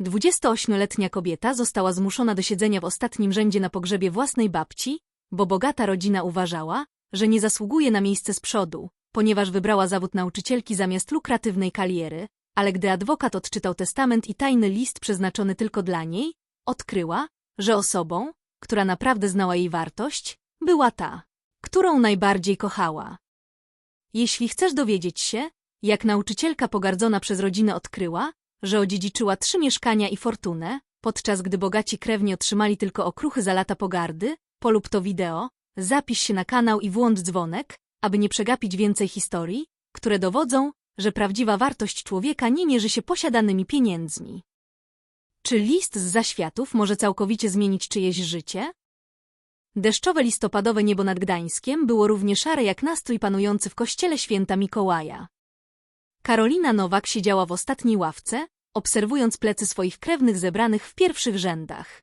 28-letnia kobieta została zmuszona do siedzenia w ostatnim rzędzie na pogrzebie własnej babci, bo bogata rodzina uważała, że nie zasługuje na miejsce z przodu, ponieważ wybrała zawód nauczycielki zamiast lukratywnej kariery, ale gdy adwokat odczytał testament i tajny list przeznaczony tylko dla niej, odkryła, że osobą, która naprawdę znała jej wartość, była ta, którą najbardziej kochała. Jeśli chcesz dowiedzieć się, jak nauczycielka pogardzona przez rodzinę odkryła, że odziedziczyła trzy mieszkania i fortunę, podczas gdy bogaci krewni otrzymali tylko okruchy za lata pogardy, polub to wideo, zapisz się na kanał i włącz dzwonek, aby nie przegapić więcej historii, które dowodzą, że prawdziwa wartość człowieka nie mierzy się posiadanymi pieniędzmi. Czy list z zaświatów może całkowicie zmienić czyjeś życie? Deszczowe listopadowe niebo nad Gdańskiem było równie szare jak nastrój panujący w kościele święta Mikołaja. Karolina Nowak siedziała w ostatniej ławce, obserwując plecy swoich krewnych zebranych w pierwszych rzędach.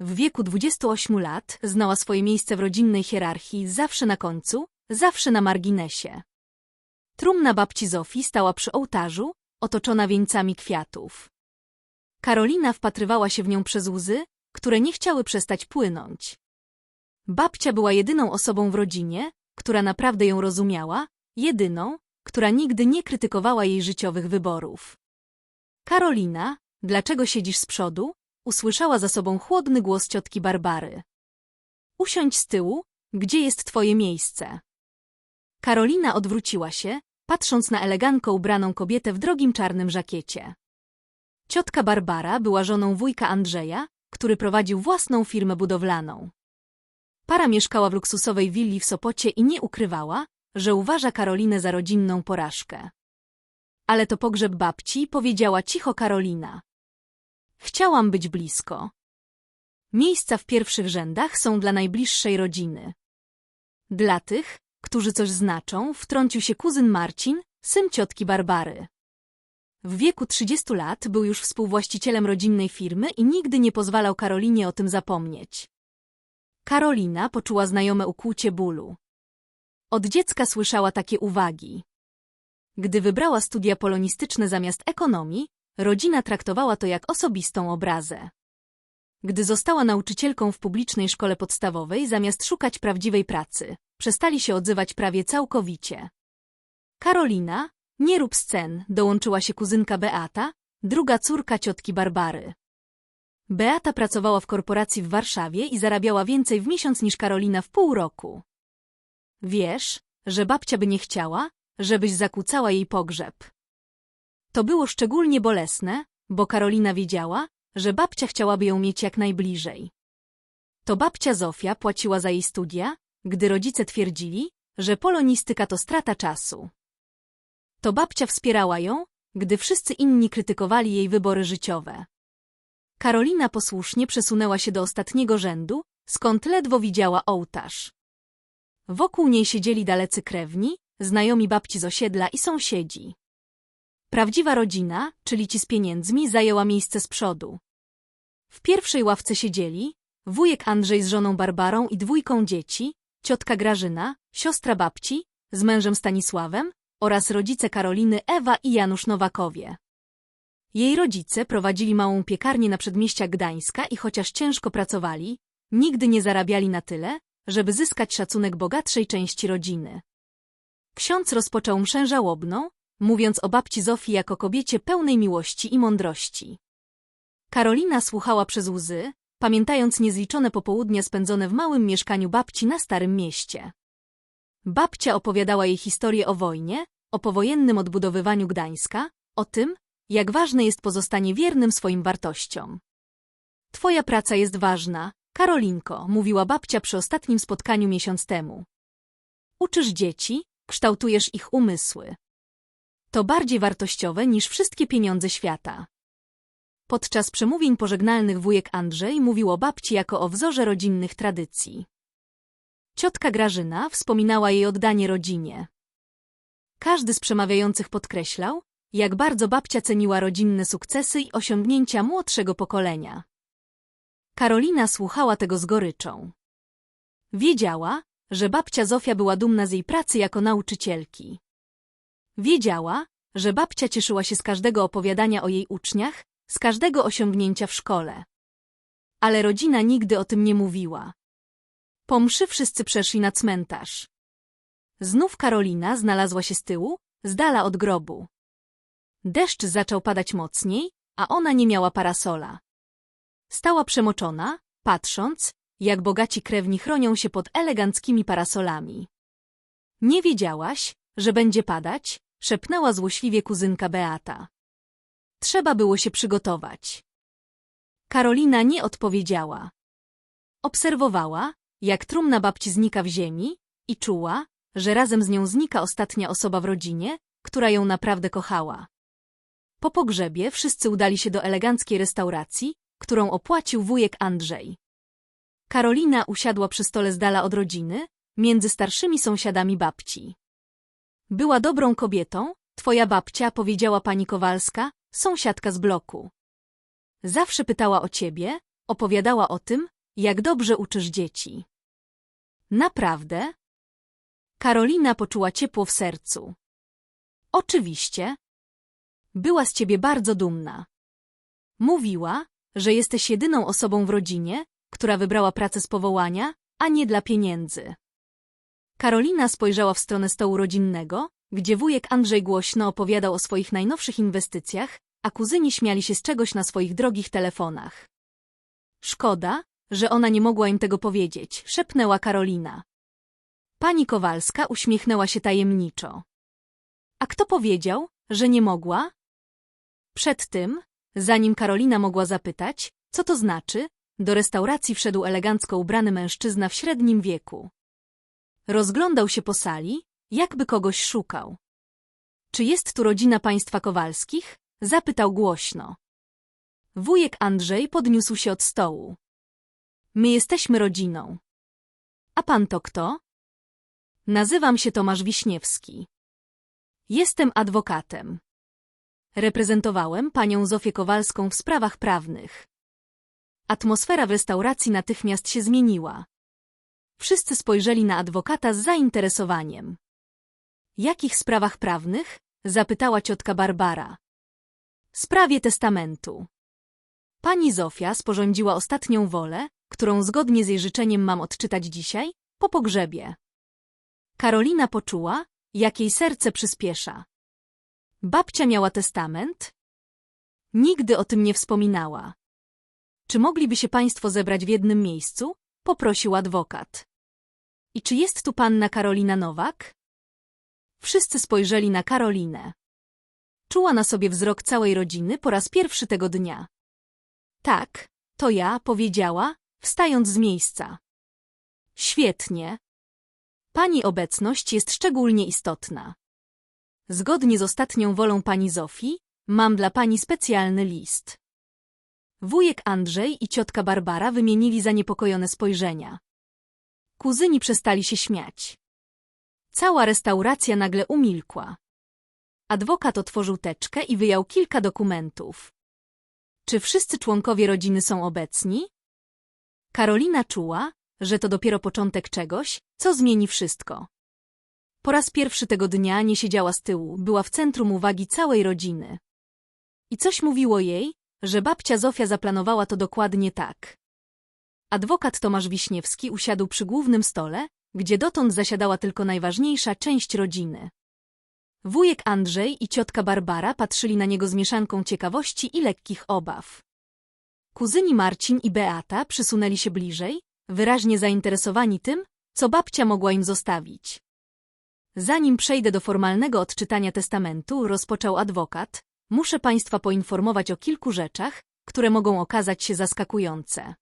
W wieku 28 lat znała swoje miejsce w rodzinnej hierarchii zawsze na końcu, zawsze na marginesie. Trumna babci Zofii stała przy ołtarzu, otoczona wieńcami kwiatów. Karolina wpatrywała się w nią przez łzy, które nie chciały przestać płynąć. Babcia była jedyną osobą w rodzinie, która naprawdę ją rozumiała, jedyną, która nigdy nie krytykowała jej życiowych wyborów. Karolina, dlaczego siedzisz z przodu? Usłyszała za sobą chłodny głos ciotki Barbary. Usiądź z tyłu, gdzie jest twoje miejsce? Karolina odwróciła się, patrząc na elegancko ubraną kobietę w drogim czarnym żakiecie. Ciotka Barbara była żoną wujka Andrzeja, który prowadził własną firmę budowlaną. Para mieszkała w luksusowej willi w Sopocie i nie ukrywała, że uważa Karolinę za rodzinną porażkę. Ale to pogrzeb babci, powiedziała cicho Karolina. Chciałam być blisko. Miejsca w pierwszych rzędach są dla najbliższej rodziny. Dla tych, którzy coś znaczą, wtrącił się kuzyn Marcin, syn ciotki Barbary. W wieku 30 lat był już współwłaścicielem rodzinnej firmy i nigdy nie pozwalał Karolinie o tym zapomnieć. Karolina poczuła znajome ukłucie bólu. Od dziecka słyszała takie uwagi. Gdy wybrała studia polonistyczne zamiast ekonomii, rodzina traktowała to jak osobistą obrazę. Gdy została nauczycielką w publicznej szkole podstawowej, zamiast szukać prawdziwej pracy, przestali się odzywać prawie całkowicie. Karolina, nie rób scen, dołączyła się kuzynka Beata, druga córka ciotki Barbary. Beata pracowała w korporacji w Warszawie i zarabiała więcej w miesiąc niż Karolina w pół roku. Wiesz, że babcia by nie chciała, żebyś zakłócała jej pogrzeb. To było szczególnie bolesne, bo Karolina wiedziała, że babcia chciałaby ją mieć jak najbliżej. To babcia Zofia płaciła za jej studia, gdy rodzice twierdzili, że polonistyka to strata czasu. To babcia wspierała ją, gdy wszyscy inni krytykowali jej wybory życiowe. Karolina posłusznie przesunęła się do ostatniego rzędu, skąd ledwo widziała ołtarz. Wokół niej siedzieli dalecy krewni, znajomi babci z osiedla i sąsiedzi. Prawdziwa rodzina, czyli ci z pieniędzmi, zajęła miejsce z przodu. W pierwszej ławce siedzieli wujek Andrzej z żoną Barbarą i dwójką dzieci, ciotka Grażyna, siostra babci, z mężem Stanisławem oraz rodzice Karoliny Ewa i Janusz Nowakowie. Jej rodzice prowadzili małą piekarnię na przedmieściach Gdańska i chociaż ciężko pracowali, nigdy nie zarabiali na tyle, żeby zyskać szacunek bogatszej części rodziny. Ksiądz rozpoczął mszę żałobną, mówiąc o babci Zofii jako kobiecie pełnej miłości i mądrości. Karolina słuchała przez łzy, pamiętając niezliczone popołudnia spędzone w małym mieszkaniu babci na Starym Mieście. Babcia opowiadała jej historię o wojnie, o powojennym odbudowywaniu Gdańska, o tym, jak ważne jest pozostanie wiernym swoim wartościom. Twoja praca jest ważna, Karolinko, mówiła babcia przy ostatnim spotkaniu miesiąc temu. Uczysz dzieci, kształtujesz ich umysły. To bardziej wartościowe niż wszystkie pieniądze świata. Podczas przemówień pożegnalnych wujek Andrzej mówił o babci jako o wzorze rodzinnych tradycji. Ciotka Grażyna wspominała jej oddanie rodzinie. Każdy z przemawiających podkreślał, jak bardzo babcia ceniła rodzinne sukcesy i osiągnięcia młodszego pokolenia. Karolina słuchała tego z goryczą. Wiedziała, że babcia Zofia była dumna z jej pracy jako nauczycielki. Wiedziała, że babcia cieszyła się z każdego opowiadania o jej uczniach, z każdego osiągnięcia w szkole. Ale rodzina nigdy o tym nie mówiła. Po mszy wszyscy przeszli na cmentarz. Znów Karolina znalazła się z tyłu, z dala od grobu. Deszcz zaczął padać mocniej, a ona nie miała parasola. Stała przemoczona, patrząc, jak bogaci krewni chronią się pod eleganckimi parasolami. Nie wiedziałaś, że będzie padać? szepnęła złośliwie kuzynka Beata. Trzeba było się przygotować. Karolina nie odpowiedziała. Obserwowała, jak trumna babci znika w ziemi i czuła, że razem z nią znika ostatnia osoba w rodzinie, która ją naprawdę kochała. Po pogrzebie wszyscy udali się do eleganckiej restauracji, którą opłacił wujek Andrzej. Karolina usiadła przy stole z dala od rodziny, między starszymi sąsiadami babci. Była dobrą kobietą, twoja babcia, powiedziała pani Kowalska, sąsiadka z bloku. Zawsze pytała o ciebie, opowiadała o tym, jak dobrze uczysz dzieci. Naprawdę? Karolina poczuła ciepło w sercu. Oczywiście. Była z ciebie bardzo dumna. Mówiła, że jesteś jedyną osobą w rodzinie, która wybrała pracę z powołania, a nie dla pieniędzy. Karolina spojrzała w stronę stołu rodzinnego, gdzie wujek Andrzej głośno opowiadał o swoich najnowszych inwestycjach, a kuzyni śmiali się z czegoś na swoich drogich telefonach. Szkoda, że ona nie mogła im tego powiedzieć, szepnęła Karolina. Pani Kowalska uśmiechnęła się tajemniczo. A kto powiedział, że nie mogła? Przed tym, zanim Karolina mogła zapytać, co to znaczy, do restauracji wszedł elegancko ubrany mężczyzna w średnim wieku. Rozglądał się po sali, jakby kogoś szukał. Czy jest tu rodzina państwa Kowalskich? Zapytał głośno. Wujek Andrzej podniósł się od stołu. My jesteśmy rodziną. A pan to kto? Nazywam się Tomasz Wiśniewski. Jestem adwokatem. Reprezentowałem panią Zofię Kowalską w sprawach prawnych. Atmosfera w restauracji natychmiast się zmieniła. Wszyscy spojrzeli na adwokata z zainteresowaniem. Jakich sprawach prawnych? Zapytała ciotka Barbara. Sprawie testamentu. Pani Zofia sporządziła ostatnią wolę, którą zgodnie z jej życzeniem mam odczytać dzisiaj, po pogrzebie. Karolina poczuła, jak jej serce przyspiesza. Babcia miała testament? Nigdy o tym nie wspominała. Czy mogliby się państwo zebrać w jednym miejscu? Poprosił adwokat. I czy jest tu panna Karolina Nowak? Wszyscy spojrzeli na Karolinę. Czuła na sobie wzrok całej rodziny po raz pierwszy tego dnia. Tak, to ja, powiedziała, wstając z miejsca. Świetnie. Pani obecność jest szczególnie istotna. Zgodnie z ostatnią wolą pani Zofii, mam dla pani specjalny list. Wujek Andrzej i ciotka Barbara wymienili zaniepokojone spojrzenia. Kuzyni przestali się śmiać. Cała restauracja nagle umilkła. Adwokat otworzył teczkę i wyjął kilka dokumentów. Czy wszyscy członkowie rodziny są obecni? Karolina czuła, że to dopiero początek czegoś, co zmieni wszystko. Po raz pierwszy tego dnia nie siedziała z tyłu, była w centrum uwagi całej rodziny. I coś mówiło jej, że babcia Zofia zaplanowała to dokładnie tak. Adwokat Tomasz Wiśniewski usiadł przy głównym stole, gdzie dotąd zasiadała tylko najważniejsza część rodziny. Wujek Andrzej i ciotka Barbara patrzyli na niego z mieszanką ciekawości i lekkich obaw. Kuzyni Marcin i Beata przysunęli się bliżej, wyraźnie zainteresowani tym, co babcia mogła im zostawić. Zanim przejdę do formalnego odczytania testamentu, rozpoczął adwokat, muszę Państwa poinformować o kilku rzeczach, które mogą okazać się zaskakujące.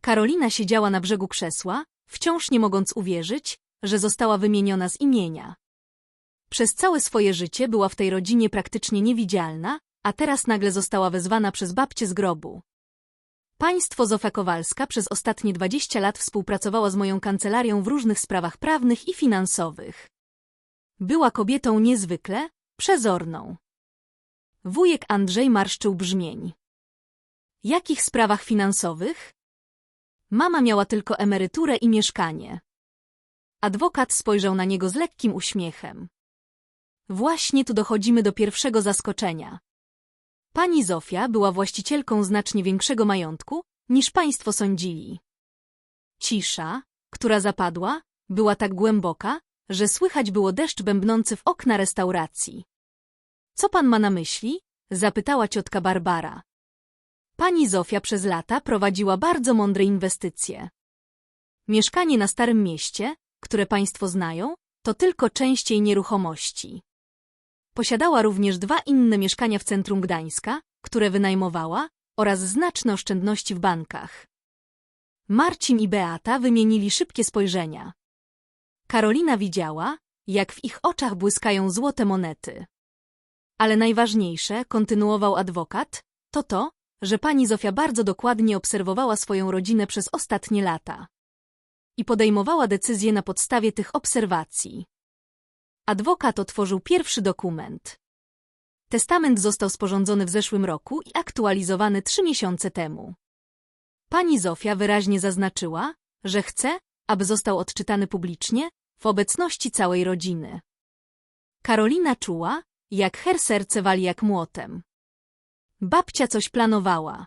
Karolina siedziała na brzegu krzesła, wciąż nie mogąc uwierzyć, że została wymieniona z imienia. Przez całe swoje życie była w tej rodzinie praktycznie niewidzialna, a teraz nagle została wezwana przez babcię z grobu. Państwo Zofia Kowalska przez ostatnie 20 lat współpracowała z moją kancelarią w różnych sprawach prawnych i finansowych. Była kobietą niezwykle przezorną. Wujek Andrzej marszczył brzmień. Jakich sprawach finansowych? Mama miała tylko emeryturę i mieszkanie. Adwokat spojrzał na niego z lekkim uśmiechem. Właśnie tu dochodzimy do pierwszego zaskoczenia. Pani Zofia była właścicielką znacznie większego majątku, niż państwo sądzili. Cisza, która zapadła, była tak głęboka, że słychać było deszcz bębnący w okna restauracji. Co pan ma na myśli? zapytała ciotka Barbara. Pani Zofia przez lata prowadziła bardzo mądre inwestycje. Mieszkanie na Starym Mieście, które państwo znają, to tylko część jej nieruchomości. Posiadała również dwa inne mieszkania w centrum Gdańska, które wynajmowała, oraz znaczne oszczędności w bankach. Marcin i Beata wymienili szybkie spojrzenia. Karolina widziała, jak w ich oczach błyskają złote monety. Ale najważniejsze, kontynuował adwokat, to to, że pani Zofia bardzo dokładnie obserwowała swoją rodzinę przez ostatnie lata. I podejmowała decyzje na podstawie tych obserwacji. Adwokat otworzył pierwszy dokument. Testament został sporządzony w zeszłym roku i aktualizowany trzy miesiące temu. Pani Zofia wyraźnie zaznaczyła, że chce, aby został odczytany publicznie, w obecności całej rodziny. Karolina czuła, jak her serce wali jak młotem. Babcia coś planowała.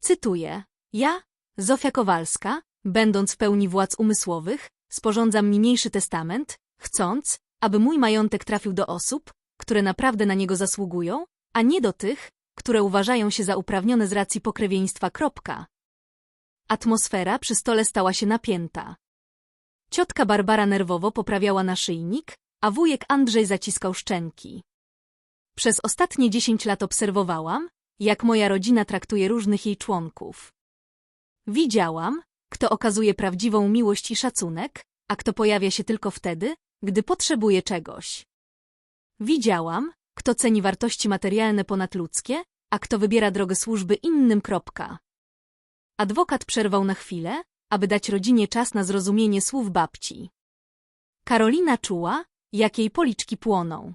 Cytuję. Ja, Zofia Kowalska, będąc w pełni władz umysłowych, sporządzam niniejszy testament, chcąc, aby mój majątek trafił do osób, które naprawdę na niego zasługują, a nie do tych, które uważają się za uprawnione z racji pokrewieństwa. Kropka. Atmosfera przy stole stała się napięta. Ciotka Barbara nerwowo poprawiała naszyjnik, a wujek Andrzej zaciskał szczęki. Przez ostatnie dziesięć lat obserwowałam, jak moja rodzina traktuje różnych jej członków. Widziałam, kto okazuje prawdziwą miłość i szacunek, a kto pojawia się tylko wtedy, gdy potrzebuje czegoś. Widziałam, kto ceni wartości materialne ponadludzkie, a kto wybiera drogę służby innym. Kropka. Adwokat przerwał na chwilę, aby dać rodzinie czas na zrozumienie słów babci. Karolina czuła, jak jej policzki płoną.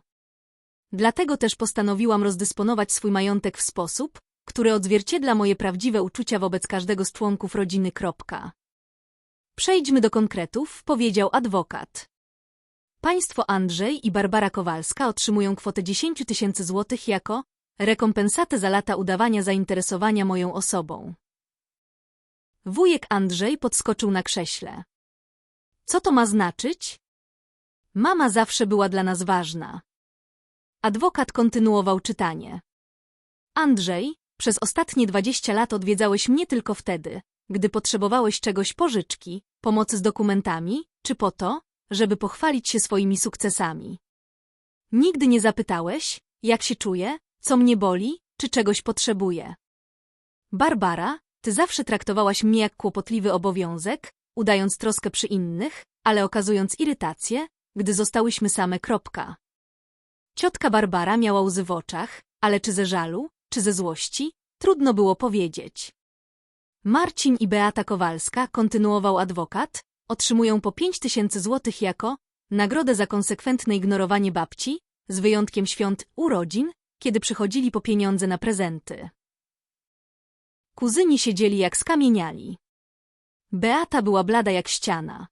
Dlatego też postanowiłam rozdysponować swój majątek w sposób, który odzwierciedla moje prawdziwe uczucia wobec każdego z członków rodziny. Przejdźmy do konkretów, powiedział adwokat. Państwo Andrzej i Barbara Kowalska otrzymują kwotę 10 tysięcy złotych jako rekompensatę za lata udawania zainteresowania moją osobą. Wujek Andrzej podskoczył na krześle. Co to ma znaczyć? Mama zawsze była dla nas ważna. Adwokat kontynuował czytanie. Andrzej, przez ostatnie dwadzieścia lat odwiedzałeś mnie tylko wtedy, gdy potrzebowałeś czegoś pożyczki, pomocy z dokumentami, czy po to, żeby pochwalić się swoimi sukcesami. Nigdy nie zapytałeś, jak się czuję, co mnie boli, czy czegoś potrzebuję. Barbara, ty zawsze traktowałaś mnie jak kłopotliwy obowiązek, udając troskę przy innych, ale okazując irytację, gdy zostałyśmy same. Kropka. Ciotka Barbara miała łzy w oczach, ale czy ze żalu, czy ze złości, trudno było powiedzieć. Marcin i Beata Kowalska, kontynuował adwokat, otrzymują po pięć tysięcy złotych jako nagrodę za konsekwentne ignorowanie babci, z wyjątkiem świąt urodzin, kiedy przychodzili po pieniądze na prezenty. Kuzyni siedzieli jak skamieniali. Beata była blada jak ściana.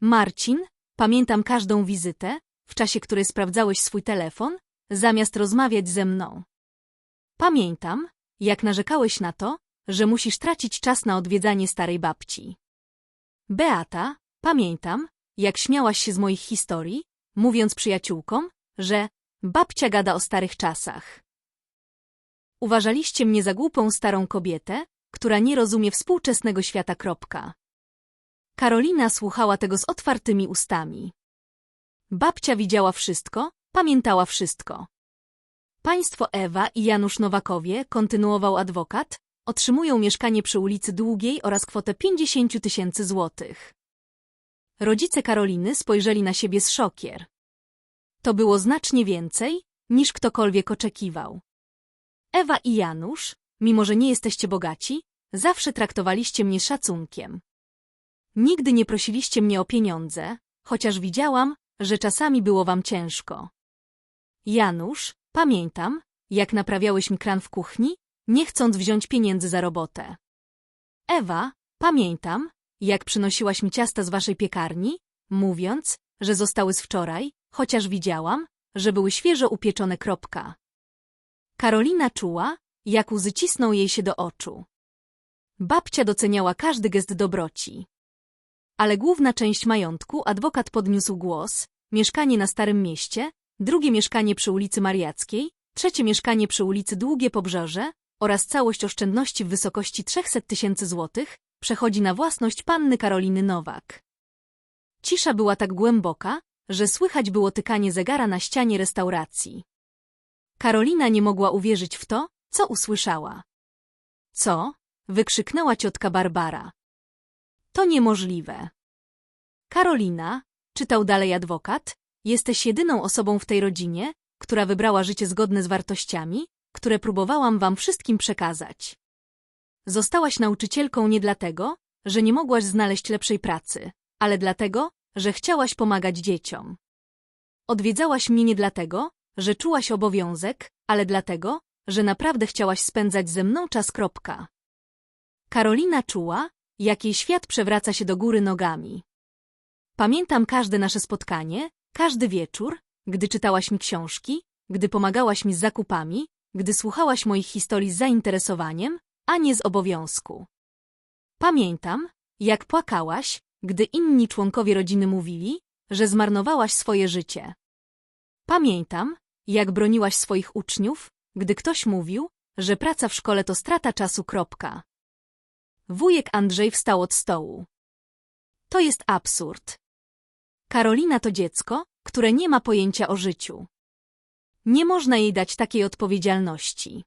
Marcin, pamiętam każdą wizytę, w czasie której sprawdzałeś swój telefon, zamiast rozmawiać ze mną. Pamiętam, jak narzekałeś na to, że musisz tracić czas na odwiedzanie starej babci. Beata, pamiętam, jak śmiałaś się z moich historii, mówiąc przyjaciółkom, że babcia gada o starych czasach. Uważaliście mnie za głupą starą kobietę, która nie rozumie współczesnego świata. Kropka. Karolina słuchała tego z otwartymi ustami. Babcia widziała wszystko, pamiętała wszystko. Państwo Ewa i Janusz Nowakowie, kontynuował adwokat, otrzymują mieszkanie przy ulicy Długiej oraz kwotę 50 tysięcy złotych. Rodzice Karoliny spojrzeli na siebie z szokier. To było znacznie więcej, niż ktokolwiek oczekiwał. Ewa i Janusz, mimo że nie jesteście bogaci, zawsze traktowaliście mnie szacunkiem. Nigdy nie prosiliście mnie o pieniądze, chociaż widziałam, że czasami było wam ciężko. Janusz, pamiętam, jak naprawiałeś mi kran w kuchni, nie chcąc wziąć pieniędzy za robotę. Ewa, pamiętam, jak przynosiłaś mi ciasta z waszej piekarni, mówiąc, że zostały z wczoraj, chociaż widziałam, że były świeżo upieczone. Kropka. Karolina czuła, jak łzy cisną jej się do oczu. Babcia doceniała każdy gest dobroci. Ale główna część majątku, adwokat podniósł głos, mieszkanie na Starym Mieście, drugie mieszkanie przy ulicy Mariackiej, trzecie mieszkanie przy ulicy Długie Pobrzeże oraz całość oszczędności w wysokości 300 tysięcy złotych przechodzi na własność panny Karoliny Nowak. Cisza była tak głęboka, że słychać było tykanie zegara na ścianie restauracji. Karolina nie mogła uwierzyć w to, co usłyszała. Co? wykrzyknęła ciotka Barbara. To niemożliwe. Karolina, czytał dalej adwokat, jesteś jedyną osobą w tej rodzinie, która wybrała życie zgodne z wartościami, które próbowałam wam wszystkim przekazać. Zostałaś nauczycielką nie dlatego, że nie mogłaś znaleźć lepszej pracy, ale dlatego, że chciałaś pomagać dzieciom. Odwiedzałaś mnie nie dlatego, że czułaś obowiązek, ale dlatego, że naprawdę chciałaś spędzać ze mną czas. Kropka. Karolina czuła, jak jej świat przewraca się do góry nogami. Pamiętam każde nasze spotkanie, każdy wieczór, gdy czytałaś mi książki, gdy pomagałaś mi z zakupami, gdy słuchałaś moich historii z zainteresowaniem, a nie z obowiązku. Pamiętam, jak płakałaś, gdy inni członkowie rodziny mówili, że zmarnowałaś swoje życie. Pamiętam, jak broniłaś swoich uczniów, gdy ktoś mówił, że praca w szkole to strata czasu. Kropka. Wujek Andrzej wstał od stołu. To jest absurd. Karolina to dziecko, które nie ma pojęcia o życiu. Nie można jej dać takiej odpowiedzialności.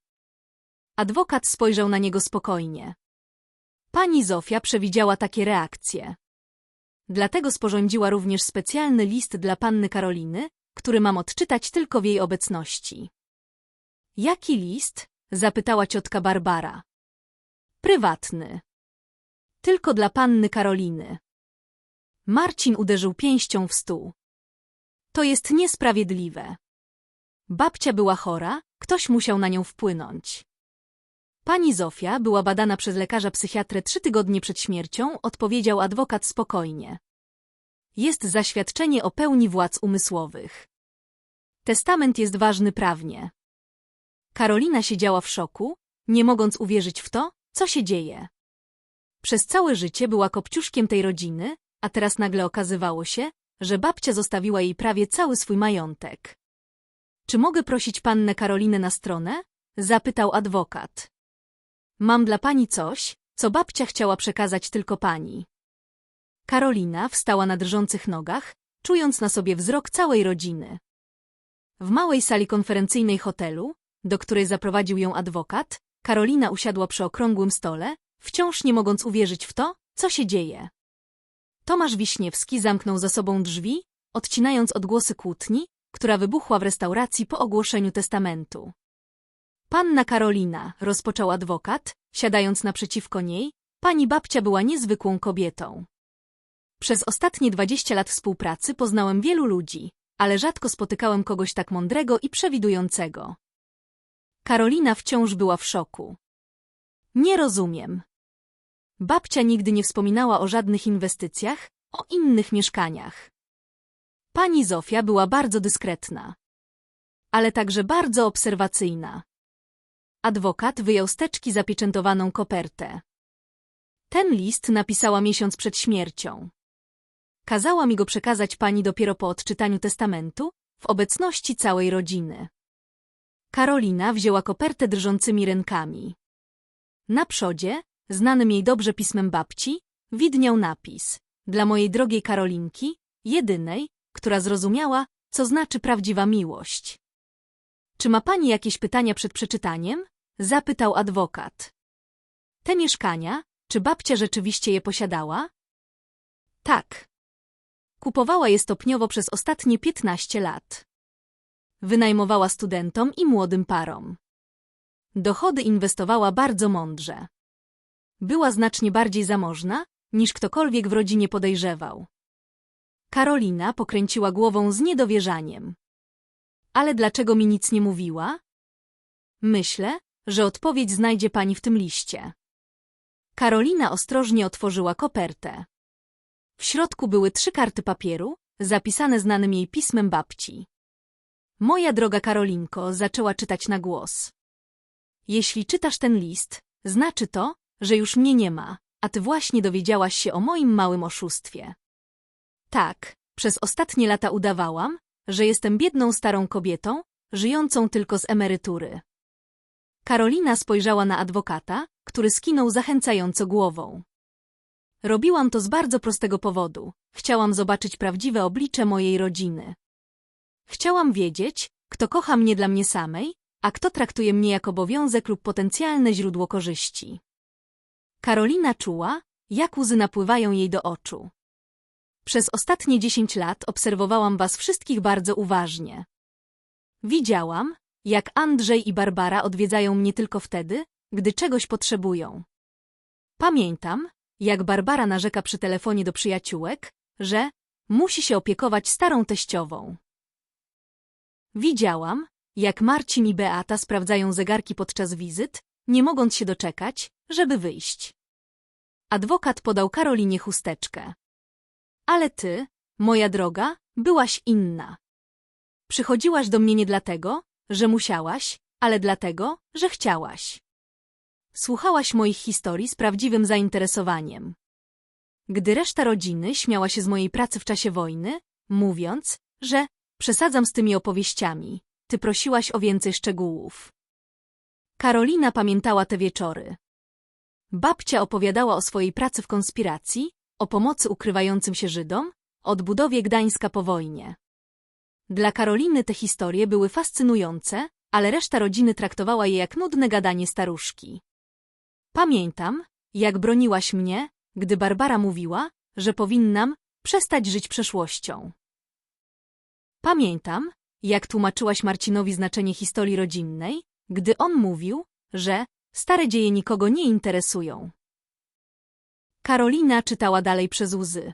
Adwokat spojrzał na niego spokojnie. Pani Zofia przewidziała takie reakcje. Dlatego sporządziła również specjalny list dla panny Karoliny, który mam odczytać tylko w jej obecności. Jaki list? zapytała ciotka Barbara. Prywatny. Tylko dla panny Karoliny. Marcin uderzył pięścią w stół. To jest niesprawiedliwe. Babcia była chora, ktoś musiał na nią wpłynąć. Pani Zofia była badana przez lekarza psychiatrę trzy tygodnie przed śmiercią, odpowiedział adwokat spokojnie. Jest zaświadczenie o pełni władz umysłowych. Testament jest ważny prawnie. Karolina siedziała w szoku, nie mogąc uwierzyć w to, co się dzieje. Przez całe życie była kopciuszkiem tej rodziny, a teraz nagle okazywało się, że babcia zostawiła jej prawie cały swój majątek. Czy mogę prosić pannę Karolinę na stronę? Zapytał adwokat. Mam dla pani coś, co babcia chciała przekazać tylko pani. Karolina wstała na drżących nogach, czując na sobie wzrok całej rodziny. W małej sali konferencyjnej hotelu, do której zaprowadził ją adwokat, Karolina usiadła przy okrągłym stole, wciąż nie mogąc uwierzyć w to, co się dzieje. Tomasz Wiśniewski zamknął za sobą drzwi, odcinając odgłosy kłótni, która wybuchła w restauracji po ogłoszeniu testamentu. Panna Karolina, rozpoczął adwokat, siadając naprzeciwko niej, pani babcia była niezwykłą kobietą. Przez ostatnie dwadzieścia lat współpracy poznałem wielu ludzi, ale rzadko spotykałem kogoś tak mądrego i przewidującego. Karolina wciąż była w szoku. Nie rozumiem. Babcia nigdy nie wspominała o żadnych inwestycjach, o innych mieszkaniach. Pani Zofia była bardzo dyskretna, ale także bardzo obserwacyjna. Adwokat wyjął z teczki zapieczętowaną kopertę. Ten list napisała miesiąc przed śmiercią. Kazała mi go przekazać pani dopiero po odczytaniu testamentu, w obecności całej rodziny. Karolina wzięła kopertę drżącymi rękami. Na przodzie, znanym jej dobrze pismem babci, widniał napis Dla mojej drogiej Karolinki, jedynej, która zrozumiała, co znaczy prawdziwa miłość. Czy ma pani jakieś pytania przed przeczytaniem? Zapytał adwokat. Te mieszkania, czy babcia rzeczywiście je posiadała? Tak. Kupowała je stopniowo przez ostatnie 15 lat. Wynajmowała studentom i młodym parom. Dochody inwestowała bardzo mądrze. Była znacznie bardziej zamożna, niż ktokolwiek w rodzinie podejrzewał. Karolina pokręciła głową z niedowierzaniem. Ale dlaczego mi nic nie mówiła? Myślę, że odpowiedź znajdzie pani w tym liście. Karolina ostrożnie otworzyła kopertę. W środku były trzy karty papieru, zapisane znanym jej pismem babci. Moja droga Karolinko zaczęła czytać na głos. Jeśli czytasz ten list, znaczy to, że już mnie nie ma, a ty właśnie dowiedziałaś się o moim małym oszustwie. Tak, przez ostatnie lata udawałam, że jestem biedną starą kobietą, żyjącą tylko z emerytury. Karolina spojrzała na adwokata, który skinął zachęcająco głową. Robiłam to z bardzo prostego powodu. Chciałam zobaczyć prawdziwe oblicze mojej rodziny. Chciałam wiedzieć, kto kocha mnie dla mnie samej, a kto traktuje mnie jak obowiązek lub potencjalne źródło korzyści. Karolina czuła, jak łzy napływają jej do oczu. Przez ostatnie dziesięć lat obserwowałam was wszystkich bardzo uważnie. Widziałam, jak Andrzej i Barbara odwiedzają mnie tylko wtedy, gdy czegoś potrzebują. Pamiętam, jak Barbara narzeka przy telefonie do przyjaciółek, że musi się opiekować starą teściową. Widziałam, jak Marcin i Beata sprawdzają zegarki podczas wizyt, nie mogąc się doczekać, żeby wyjść. Adwokat podał Karolinie chusteczkę. Ale ty, moja droga, byłaś inna. Przychodziłaś do mnie nie dlatego, że musiałaś, ale dlatego, że chciałaś. Słuchałaś moich historii z prawdziwym zainteresowaniem. Gdy reszta rodziny śmiała się z mojej pracy w czasie wojny, mówiąc, że przesadzam z tymi opowieściami, ty prosiłaś o więcej szczegółów. Karolina pamiętała te wieczory. Babcia opowiadała o swojej pracy w konspiracji, o pomocy ukrywającym się Żydom, odbudowie Gdańska po wojnie. Dla Karoliny te historie były fascynujące, ale reszta rodziny traktowała je jak nudne gadanie staruszki. Pamiętam, jak broniłaś mnie, gdy Barbara mówiła, że powinnam przestać żyć przeszłością. Pamiętam, jak tłumaczyłaś Marcinowi znaczenie historii rodzinnej, gdy on mówił, że stare dzieje nikogo nie interesują. Karolina czytała dalej przez łzy.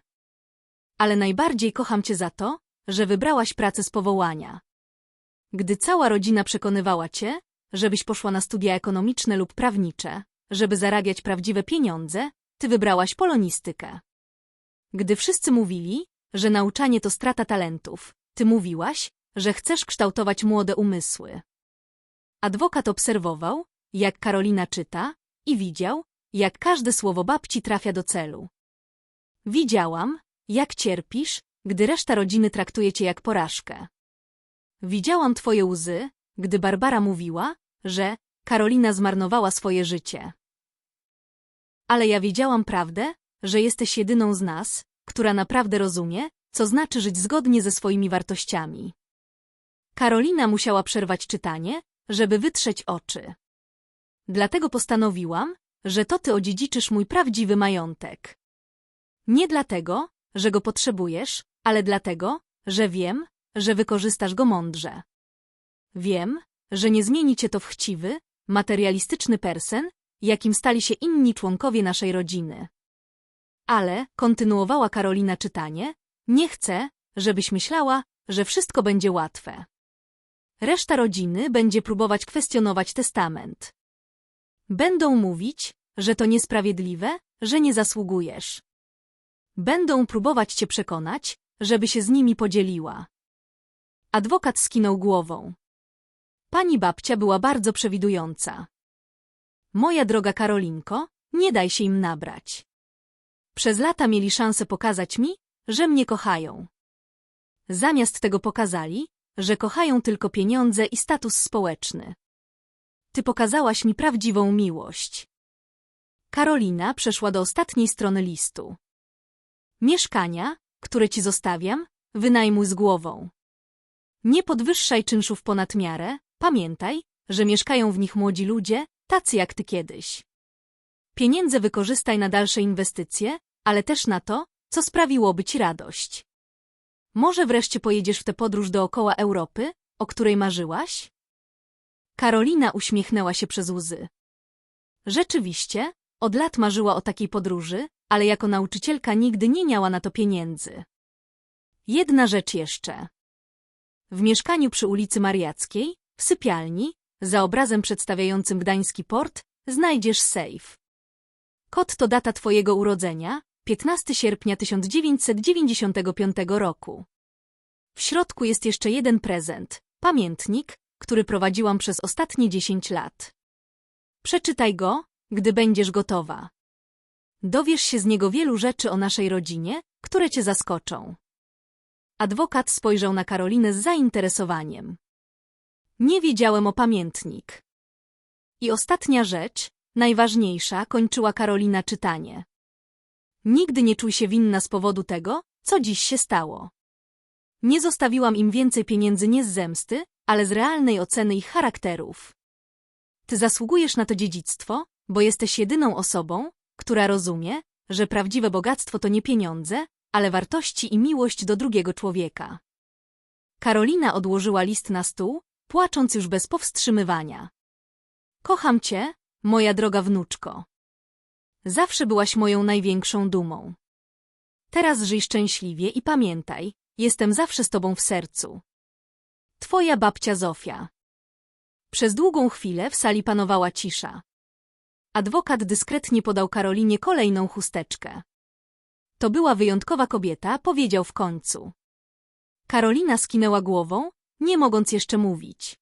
Ale najbardziej kocham cię za to, że wybrałaś pracę z powołania. Gdy cała rodzina przekonywała cię, żebyś poszła na studia ekonomiczne lub prawnicze, żeby zarabiać prawdziwe pieniądze, ty wybrałaś polonistykę. Gdy wszyscy mówili, że nauczanie to strata talentów, ty mówiłaś, że chcesz kształtować młode umysły. Adwokat obserwował, jak Karolina czyta i widział, jak każde słowo babci trafia do celu. Widziałam, jak cierpisz, gdy reszta rodziny traktuje cię jak porażkę. Widziałam twoje łzy, gdy Barbara mówiła, że Karolina zmarnowała swoje życie. Ale ja wiedziałam prawdę, że jesteś jedyną z nas, która naprawdę rozumie, co znaczy żyć zgodnie ze swoimi wartościami. Karolina musiała przerwać czytanie, żeby wytrzeć oczy. Dlatego postanowiłam, że to ty odziedziczysz mój prawdziwy majątek. Nie dlatego, że go potrzebujesz, ale dlatego, że wiem, że wykorzystasz go mądrze. Wiem, że nie zmieni cię to w chciwy, materialistyczny person, jakim stali się inni członkowie naszej rodziny. Ale, kontynuowała Karolina czytanie, nie chcę, żebyś myślała, że wszystko będzie łatwe. Reszta rodziny będzie próbować kwestionować testament. Będą mówić, że to niesprawiedliwe, że nie zasługujesz. Będą próbować cię przekonać, żeby się z nimi podzieliła. Adwokat skinął głową. Pani babcia była bardzo przewidująca. Moja droga Karolinko, nie daj się im nabrać. Przez lata mieli szansę pokazać mi, że mnie kochają. Zamiast tego pokazali, że kochają tylko pieniądze i status społeczny. Ty pokazałaś mi prawdziwą miłość. Karolina przeszła do ostatniej strony listu. Mieszkania, które ci zostawiam, wynajmuj z głową. Nie podwyższaj czynszów ponad miarę, pamiętaj, że mieszkają w nich młodzi ludzie, tacy jak ty kiedyś. Pieniądze wykorzystaj na dalsze inwestycje, ale też na to, co sprawiłoby ci radość. Może wreszcie pojedziesz w tę podróż dookoła Europy, o której marzyłaś? Karolina uśmiechnęła się przez łzy. Rzeczywiście, od lat marzyła o takiej podróży, ale jako nauczycielka nigdy nie miała na to pieniędzy. Jedna rzecz jeszcze. W mieszkaniu przy ulicy Mariackiej, w sypialni, za obrazem przedstawiającym gdański port, znajdziesz sejf. Kod to data twojego urodzenia, 15 sierpnia 1995 roku. W środku jest jeszcze jeden prezent, pamiętnik, który prowadziłam przez ostatnie 10 lat. Przeczytaj go, gdy będziesz gotowa. Dowiesz się z niego wielu rzeczy o naszej rodzinie, które cię zaskoczą. Adwokat spojrzał na Karolinę z zainteresowaniem. Nie wiedziałem o pamiętnik. I ostatnia rzecz, najważniejsza, kończyła Karolina czytanie. Nigdy nie czuj się winna z powodu tego, co dziś się stało. Nie zostawiłam im więcej pieniędzy nie z zemsty, ale z realnej oceny ich charakterów. Ty zasługujesz na to dziedzictwo, bo jesteś jedyną osobą, która rozumie, że prawdziwe bogactwo to nie pieniądze, ale wartości i miłość do drugiego człowieka. Karolina odłożyła list na stół, płacząc już bez powstrzymywania. Kocham cię, moja droga wnuczko. Zawsze byłaś moją największą dumą. Teraz żyj szczęśliwie i pamiętaj, jestem zawsze z tobą w sercu. Twoja babcia Zofia. Przez długą chwilę w sali panowała cisza. Adwokat dyskretnie podał Karolinie kolejną chusteczkę. To była wyjątkowa kobieta, powiedział w końcu. Karolina skinęła głową, nie mogąc jeszcze mówić.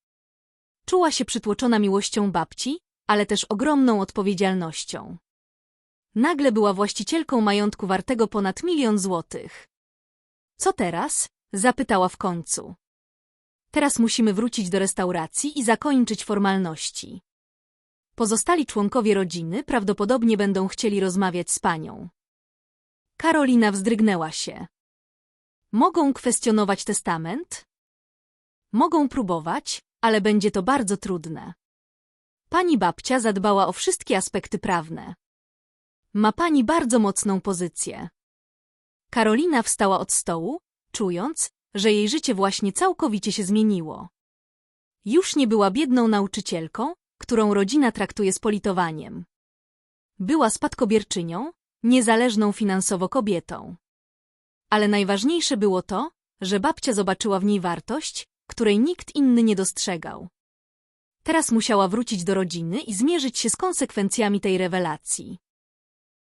Czuła się przytłoczona miłością babci, ale też ogromną odpowiedzialnością. Nagle była właścicielką majątku wartego ponad milion złotych. Co teraz? zapytała w końcu. Teraz musimy wrócić do restauracji i zakończyć formalności. Pozostali członkowie rodziny prawdopodobnie będą chcieli rozmawiać z panią. Karolina wzdrygnęła się. Mogą kwestionować testament? Mogą próbować, ale będzie to bardzo trudne. Pani babcia zadbała o wszystkie aspekty prawne. Ma pani bardzo mocną pozycję. Karolina wstała od stołu, czując, że jej życie właśnie całkowicie się zmieniło. Już nie była biedną nauczycielką, którą rodzina traktuje z politowaniem. Była spadkobierczynią, niezależną finansowo kobietą. Ale najważniejsze było to, że babcia zobaczyła w niej wartość, której nikt inny nie dostrzegał. Teraz musiała wrócić do rodziny i zmierzyć się z konsekwencjami tej rewelacji.